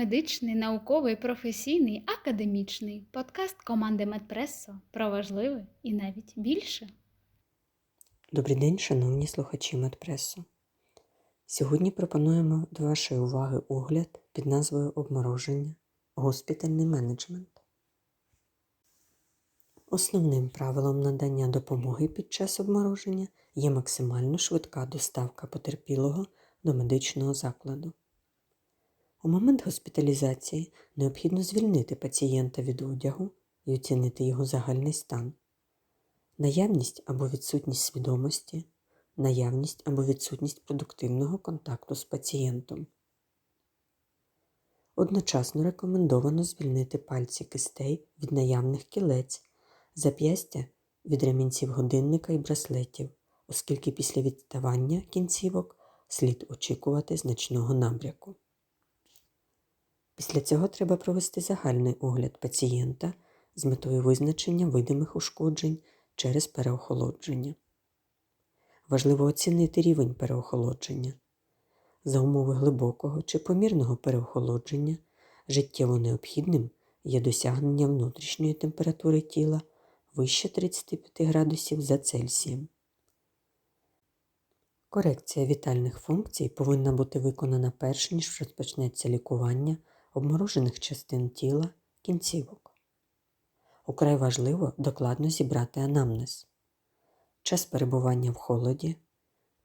медичний, науковий, професійний, академічний подкаст команди Медпресо про важливе і навіть більше. Добрий день, шановні слухачі Медпресу. Сьогодні пропонуємо до вашої уваги огляд під назвою Обмороження Госпітальний менеджмент. Основним правилом надання допомоги під час обмороження є максимально швидка доставка потерпілого до медичного закладу. У момент госпіталізації необхідно звільнити пацієнта від одягу і оцінити його загальний стан наявність або відсутність свідомості, наявність або відсутність продуктивного контакту з пацієнтом. Одночасно рекомендовано звільнити пальці кистей від наявних кілець, зап'ястя від ремінців годинника і браслетів, оскільки після відставання кінцівок слід очікувати значного набряку. Після цього треба провести загальний огляд пацієнта з метою визначення видимих ушкоджень через переохолодження. Важливо оцінити рівень переохолодження. За умови глибокого чи помірного переохолодження життєво необхідним є досягнення внутрішньої температури тіла вище 35 градусів за Цельсієм. Корекція вітальних функцій повинна бути виконана перш ніж розпочнеться лікування обморожених частин тіла кінцівок. Украй важливо докладно зібрати анамнез. Час перебування в холоді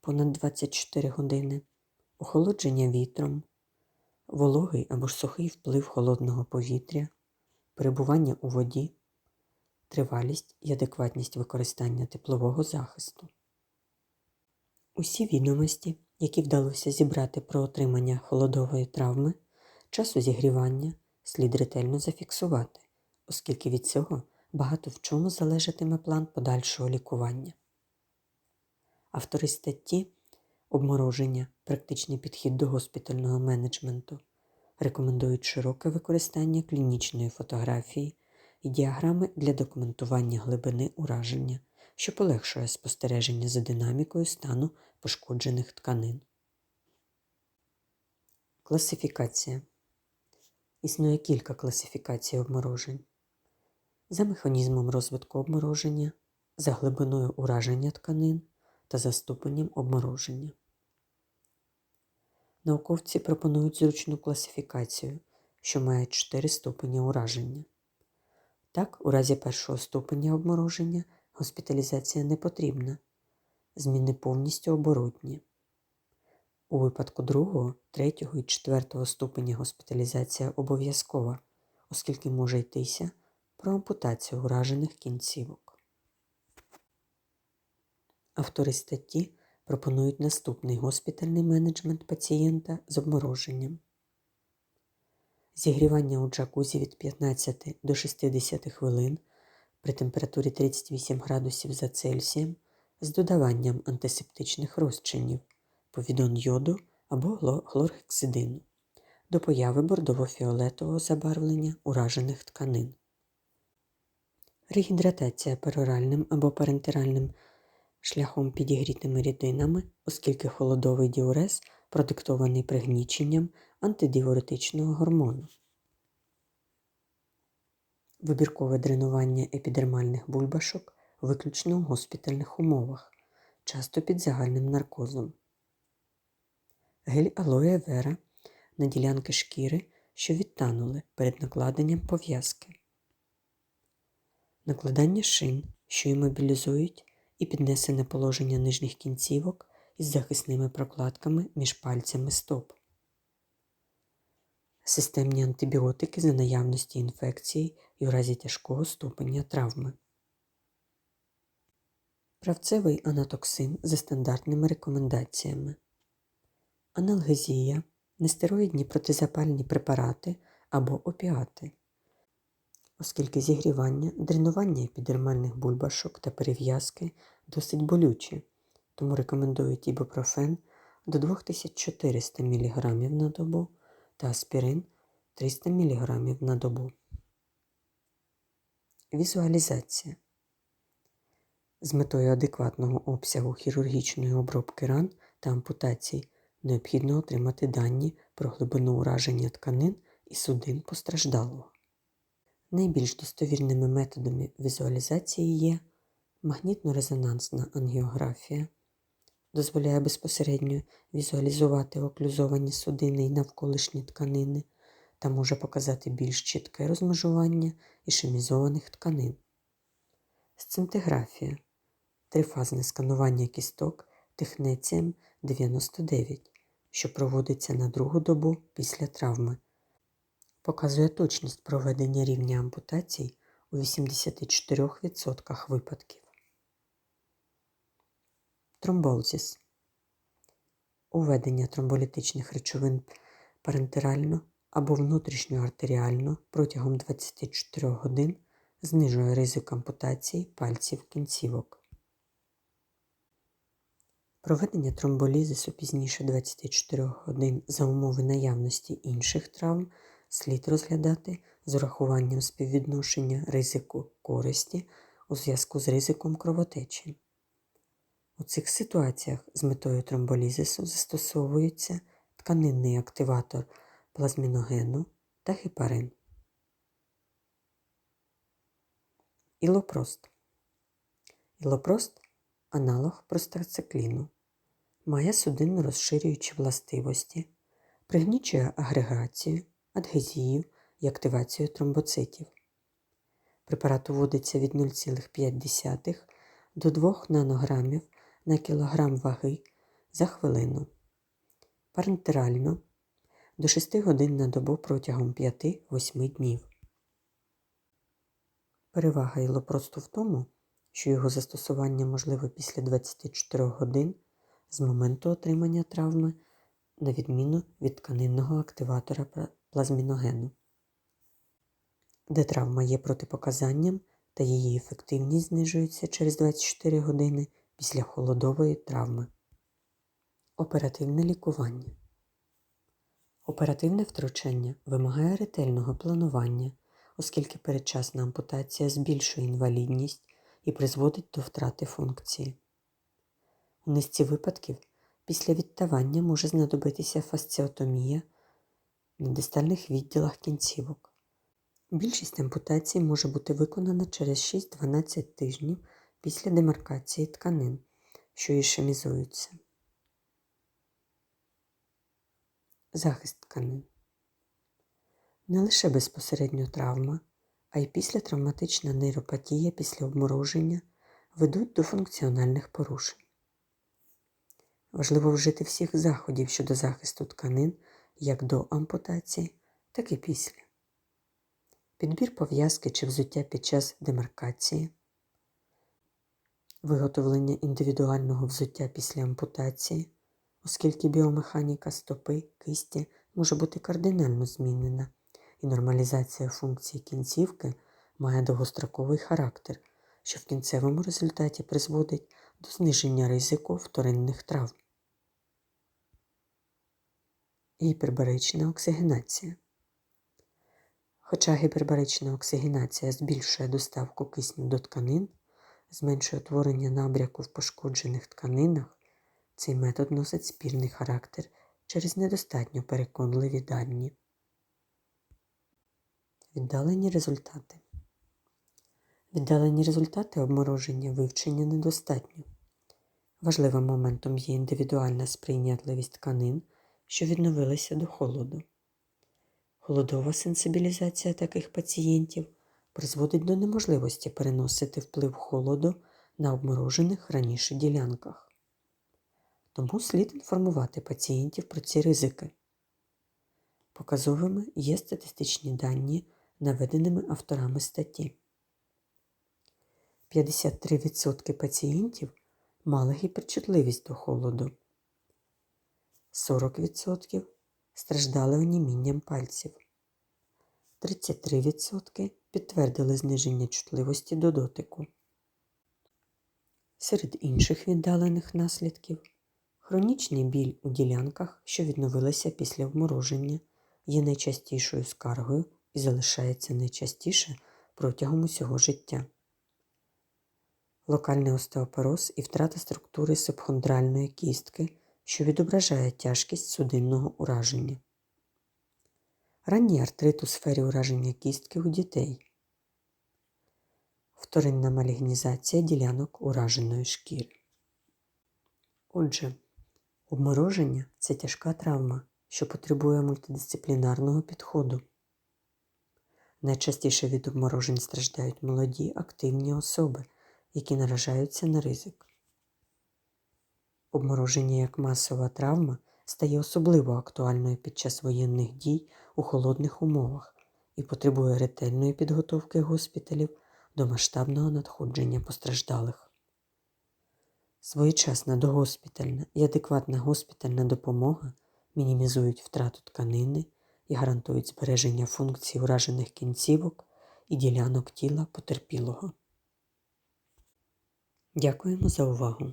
понад 24 години, охолодження вітром, вологий або ж сухий вплив холодного повітря, перебування у воді, тривалість і адекватність використання теплового захисту. Усі відомості, які вдалося зібрати про отримання холодової травми, часу зігрівання слід ретельно зафіксувати оскільки від цього багато в чому залежатиме план подальшого лікування. Автори статті Обмороження, практичний підхід до госпітального менеджменту рекомендують широке використання клінічної фотографії і діаграми для документування глибини ураження, що полегшує спостереження за динамікою стану пошкоджених тканин. Класифікація Існує кілька класифікацій обморожень за механізмом розвитку обмороження, за глибиною ураження тканин та за ступенем обмороження. Науковці пропонують зручну класифікацію, що має 4 ступені ураження. Так, у разі першого ступеня обмороження госпіталізація не потрібна, зміни повністю оборотні. У випадку другого, третього і четвертого ступеня госпіталізація обов'язкова, оскільки може йтися про ампутацію уражених кінцівок. Автори статті пропонують наступний госпітальний менеджмент пацієнта з обмороженням. Зігрівання у джакузі від 15 до 60 хвилин при температурі 38 градусів за Цельсієм з додаванням антисептичних розчинів, повідон йоду або хлоргексидину до появи бордово-фіолетового забарвлення уражених тканин. Регідратація пероральним або парентеральним шляхом підігрітими рідинами, оскільки холодовий діурез продиктований пригніченням антидіуретичного гормону. Вибіркове дренування епідермальних бульбашок виключно у госпітальних умовах, часто під загальним наркозом. Гель алоє вера на ділянки шкіри, що відтанули перед накладенням пов'язки накладання шин, що імобілізують, і піднесене положення нижніх кінцівок із захисними прокладками між пальцями стоп. Системні антибіотики за наявності інфекції і в разі тяжкого ступеня травми. Правцевий анатоксин за стандартними рекомендаціями. Аналгезія, нестероїдні протизапальні препарати або опіати оскільки зігрівання, дренування епідермальних бульбашок та перев'язки досить болючі, тому рекомендують ібупрофен до 2400 мг на добу та аспірин 300 мг на добу. Візуалізація. З метою адекватного обсягу хірургічної обробки ран та ампутацій необхідно отримати дані про глибину ураження тканин і судин постраждалого. Найбільш достовірними методами візуалізації є магнітно-резонансна ангіографія, дозволяє безпосередньо візуалізувати оклюзовані судини і навколишні тканини та може показати більш чітке розмежування ішемізованих тканин. Сцинтиграфія трифазне сканування кісток технецієм 99, що проводиться на другу добу після травми. Показує точність проведення рівня ампутацій у 84% випадків. Тромболзіс. Уведення тромболітичних речовин парентерально або внутрішньоартеріально протягом 24 годин знижує ризик ампутації пальців кінцівок. Проведення тромболізису пізніше 24 годин за умови наявності інших травм слід розглядати з урахуванням співвідношення ризику користі у зв'язку з ризиком кровотечі. У цих ситуаціях з метою тромболізису застосовується тканинний активатор плазміногену та гепарин. Ілопрост. Ілопрост аналог простацикліну. Має судинно розширюючі властивості, пригнічує агрегацію, адгезію і активацію тромбоцитів. Препарат уводиться від 0,5 до 2 нанограмів на кілограм ваги за хвилину. Парентерально до 6 годин на добу протягом 5-8 днів. Перевага ілопросту в тому, що його застосування можливе після 24 годин з моменту отримання травми, на відміну від тканинного активатора плазміногену, де травма є протипоказанням та її ефективність знижується через 24 години після холодової травми. Оперативне лікування. Оперативне втручання вимагає ретельного планування, оскільки передчасна ампутація збільшує інвалідність і призводить до втрати функції. У низці випадків після відтавання може знадобитися фасціотомія на дистальних відділах кінцівок. Більшість ампутацій може бути виконана через 6-12 тижнів після демаркації тканин, що ішемізуються. Захист тканин. Не лише безпосередньо травма, а й післятравматична нейропатія після обмороження ведуть до функціональних порушень. Важливо вжити всіх заходів щодо захисту тканин як до ампутації, так і після. Підбір пов'язки чи взуття під час демаркації, виготовлення індивідуального взуття після ампутації, оскільки біомеханіка стопи, кисті може бути кардинально змінена, і нормалізація функцій кінцівки має довгостроковий характер, що в кінцевому результаті призводить до зниження ризику вторинних травм. Гіпербарична оксигенація. Хоча гіпербарична оксигенація збільшує доставку кисню до тканин, зменшує утворення набряку в пошкоджених тканинах, цей метод носить спірний характер через недостатньо переконливі дані. Віддалені результати. Віддалені результати обмороження вивчення недостатньо. Важливим моментом є індивідуальна сприйнятливість тканин, що відновилися до холоду. Холодова сенсибілізація таких пацієнтів призводить до неможливості переносити вплив холоду на обморожених раніше ділянках. Тому слід інформувати пацієнтів про ці ризики. Показовими є статистичні дані, наведеними авторами статті. 53% пацієнтів мали гіперчутливість до холоду. 40% страждали онімінням пальців. 33% підтвердили зниження чутливості до дотику. Серед інших віддалених наслідків хронічний біль у ділянках, що відновилися після обмороження, є найчастішою скаргою і залишається найчастіше протягом усього життя. Локальний остеопороз і втрата структури субхондральної кістки, що відображає тяжкість судинного ураження. ранній артрит у сфері ураження кістки у дітей, вторинна малігнізація ділянок ураженої шкіри. Отже, обмороження це тяжка травма, що потребує мультидисциплінарного підходу. Найчастіше від обморожень страждають молоді активні особи, які наражаються на ризик. Обмороження як масова травма стає особливо актуальною під час воєнних дій у холодних умовах і потребує ретельної підготовки госпіталів до масштабного надходження постраждалих. Своєчасна догоспітальна і адекватна госпітальна допомога мінімізують втрату тканини і гарантують збереження функцій уражених кінцівок і ділянок тіла потерпілого. Дякуємо за увагу!